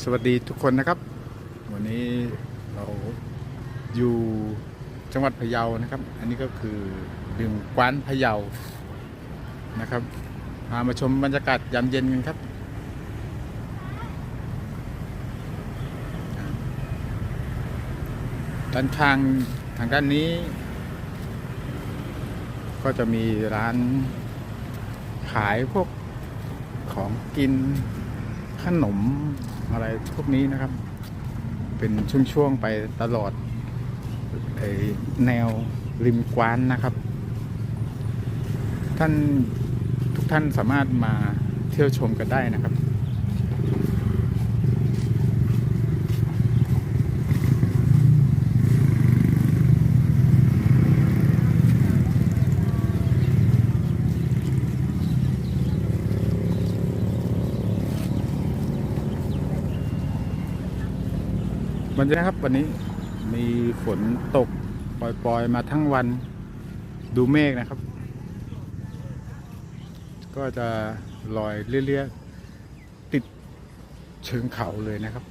สวัสดีทุกคนนะครับ วันนี้เราอยู่จังหวัดพะเยานะครับ อันนี้ก็คือดึงกวานพะเยานะครับพามาชมบรรยากาศยามเย็นกันครับ ด้านข้างทางด้านนี้ ก็จะมีร้านขายพวกของกิน ขนมอะไรพวกนี้นะครับ เป็นช่วงๆไปตลอดไอแนวริมกวานนะครับ ท่านทุกท่านสามารถมาเที่ยวชมกันได้นะครับ วันนี้ครับวันนี้มีฝนตกปล่อยๆ มาทั้งวันดูเมฆนะครับ ก็จะลอยเรื่อยๆติดเชิงเขาเลยนะครับ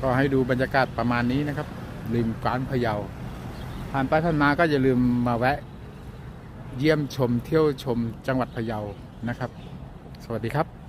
ก็ให้ดูบรรยากาศประมาณนี้นะครับ ริมกวานพะเยา ผ่านไปผ่านมาก็อย่าลืมมาแวะเยี่ยมชมเที่ยวชมจังหวัดพะเยา นะครับ สวัสดีครับ